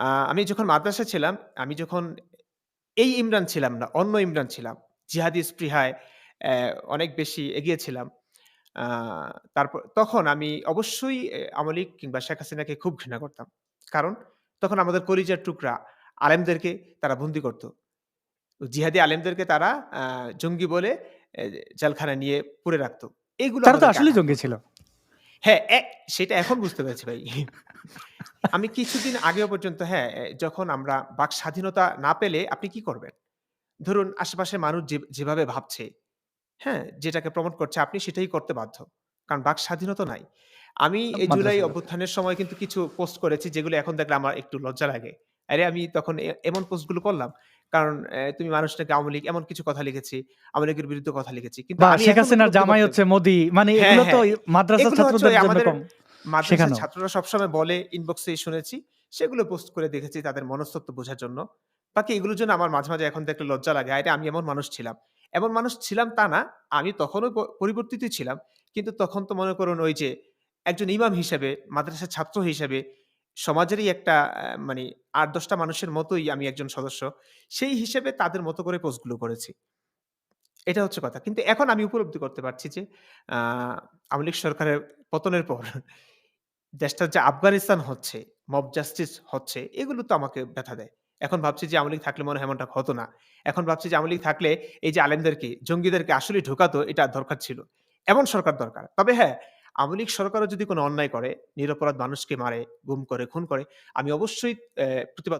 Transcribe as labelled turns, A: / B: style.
A: আ আমি যখন মাদ্রাসায় ছিলাম, আমি যখন এই ইমরান ছিলাম না, অন্য ইমরান ছিলাম। জিহাদি স্পৃহায় অ্যা অনেক বেশি এগিয়ে ছিলাম। আ তারপর তখন আমি অবশ্যই এ আওয়ামী লীগ কিংবা শেখ হাসিনাকে খুব ঘৃণা করতাম। কারণ তখন আমাদের কলিজার টুকরা আলেমদেরকে তারা বন্দী করত। জিহাদি আলেমদেরকে তারা আ জঙ্গি বলে এ জেলখানায় নিয়ে পুরে রাখত। এগুলো
B: তারা তো
A: আমাদেরকে
B: আসলেই
A: আঘাত
B: জঙ্গি
A: করত।
B: ছিল।
A: হ্যাঁ, সেটা এখন বুঝতে পেরেছি ভাই। আমি কিছুদিন আগেও পর্যন্ত হ্যাঁ, যখন আমরা বাক স্বাধীনতা না পেলে আপনি কি করবেন? ধরুন আশেপাশে মানুষ যেভাবে ভাবছে, হ্যাঁ? যেটাকে প্রমোট করছে আপনি সেটাই করতে বাধ্য। কারণ বাক স্বাধীনতা নাই। আমি এই জুলাই। অভ্যুত্থানের সময় কিন্তু কিছু পোস্ট করেছি যেগুলো এখন দেখলে আমার একটু লজ্জা লাগে। আরে আমি তখন এ এমন পোস্টগুলো করলাম। কারণ তুমি মানুষ নাকি আওয়ামী লীগ এমন কিছু কথা লিখেছি। আওয়ামী লীগের বিরুদ্ধে কথা লিখেছি। কিন্তু আমি
B: শেখ
A: এখন
B: হাসিনার জামাই হচ্ছে মোদি। মানে
A: হ্যাঁ,
B: এগুলো তো
A: হ্যাঁ।
B: মাদ্রাসার
A: এগুলো হচ্ছে
B: ছাত্রদের জন্য
A: আমাদের
B: কম
A: মাদ্রাসার
B: শেখানো।
A: ছাত্ররা সবসময় বলে ইনবক্সে শুনেছি। সেগুলো পোস্ট করে দেখেছি তাদের মনস্তত্ত্ব বোঝার জন্য। বাকি এগুলোর জন্য আমার মাঝে, মাঝে এখন দেখলে লজ্জা লাগে। আরে আমি এমন মানুষ ছিলাম। এমন মানুষ ছিলাম তা না। আমি তখনও প পরিবর্তিতই ছিলাম। কিন্তু তখন তো মনে করুন ওই যে একজন ইমাম হিসেবে, মাদ্রাসার ছাত্র হিসেবে সমাজেরই একটা মানে আট ৮-১০ মানুষের মতোই আমি একজন সদস্য। সেই হিসেবে তাদের মতো করে পোস্টগুলো করেছি। এটা হচ্ছে কথা। কিন্তু এখন আমি উপলব্ধি করতে পারছি যে আওয়ামী লীগ সরকারের পতনের পর দেশটা যে আফগানিস্তান হচ্ছে, মব জাস্টিস হচ্ছে, এগুলো তো আমাকে ব্যথা দেয়। এখন ভাবছি যে আওয়ামী লীগ থাকলে মনে হয় এমনটা হতো না। এখন ভাবছি যে আওয়ামী লীগ থাকলে এই যে আলেমদেরকে, জঙ্গিদেরকে আসলে ঢোকাতো এটা দরকার ছিল। এমন সরকার দরকার। তবে হ্যাঁ, আওয়ামী লীগ সরকারও যদি কোনো অন্যায় করে, নিরপরাধ মানুষকে মারে, গুম করে, খুন করে, আমি অবশ্যই প্রতিবাদ